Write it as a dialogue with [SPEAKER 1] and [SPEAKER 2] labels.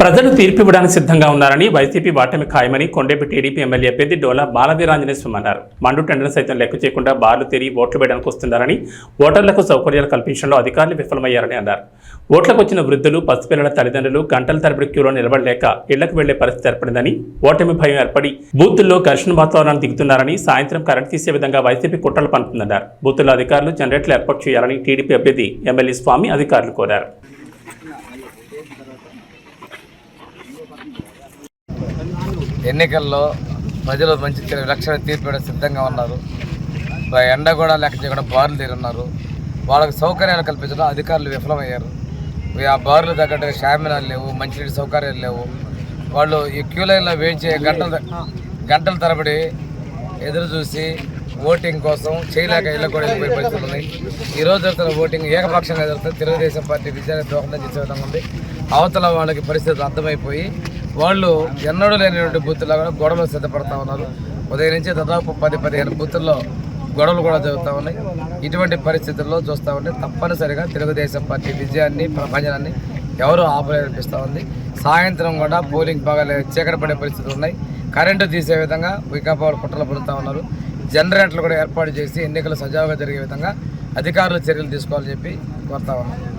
[SPEAKER 1] ప్రజలు తీర్పు ఇవ్వడానికి సిద్ధంగా ఉన్నారని వైసీపీ వాటమి ఖాయమని కొండేపి టీడీపీ ఎమ్మెల్యే అభ్యర్థి డోలా బాలవీరాంజనేయ అన్నారు. మండు టెండర్ సైతం లెక్క చేయకుండా బార్లు తిరిగి ఓట్లు వేయడానికి వస్తున్నారని ఓటర్లకు సౌకర్యాలు కల్పించడంలో అధికారులు విఫలమయ్యారని అన్నారు. ఓట్లకు వచ్చిన వృద్ధులు పసిపిల్లల తల్లిదండ్రులు గంటల తరబడి క్యూలో నిలబడలేక ఇళ్ళకు వెళ్ళే పరిస్థితి ఏర్పడిందని ఓటమి భయం ఏర్పడి బూతుల్లో ఘర్షణ వాతావరణాన్ని దిగుతున్నారని సాయంత్రం కరెంట్ తీసే విధంగా వైసీపీ కుట్రలు పంపుతుందన్నారు బూతుల్లో అధికారులు జనరేటర్లు ఏర్పాటు చేయాలని టీడీపీ అభ్యర్థి ఎమ్మెల్యే స్వామి అధికారులు కోరారు.
[SPEAKER 2] ఎన్నికల్లో ప్రజలు మంచి రక్షణ తీర్పు సిద్ధంగా ఉన్నారు. ఎండ కూడా లెక్క చేయకుండా బారులు తీరున్నారు. వాళ్ళకి సౌకర్యాలు కల్పించడం అధికారులు విఫలమయ్యారు. ఆ బారులు తగ్గట్టు షామినాలు లేవు మంచినీటి సౌకర్యాలు లేవు. వాళ్ళు ఈ క్యూ లైన్లో వెయిట్ గంటల గంటల తరబడి ఎదురు చూసి ఓటింగ్ కోసం చేయలేక ఇళ్ళ కూడా వెళ్ళిపోయే పరిస్థితులు ఉన్నాయి ఈ జరుగుతున్న ఓటింగ్ ఏకపక్షంగా జరుగుతుంది. తెలుగుదేశం పార్టీ విజయాన్ని దోహదం చేసే విధంగా ఉంది. అవతల వాళ్ళకి పరిస్థితులు అర్థమైపోయి వాళ్ళు ఎన్నడూ లేనటువంటి బూతుల్లో కూడా గొడవలు సిద్ధపడతా ఉన్నారు. ఉదయం నుంచి దాదాపు పది పదిహేను బూతుల్లో గొడవలు కూడా జరుగుతూ ఉన్నాయి. ఇటువంటి పరిస్థితుల్లో చూస్తూ ఉంటే తప్పనిసరిగా తెలుగుదేశం పార్టీ విజయాన్ని ప్రపంచాన్ని ఎవరు ఆపలేనిపిస్తూ ఉంది. సాయంత్రం కూడా పోలింగ్ బాగా లే- పడే పరిస్థితులు ఉన్నాయి. కరెంటు తీసే విధంగా వికాపాలు కుట్రలు పడుతూ ఉన్నారు. జనరేటర్లు కూడా ఏర్పాటు చేసి ఎన్నికలు సజావుగా జరిగే విధంగా అధికారులు చర్యలు తీసుకోవాలని చెప్పి కోరుతా ఉన్నాం.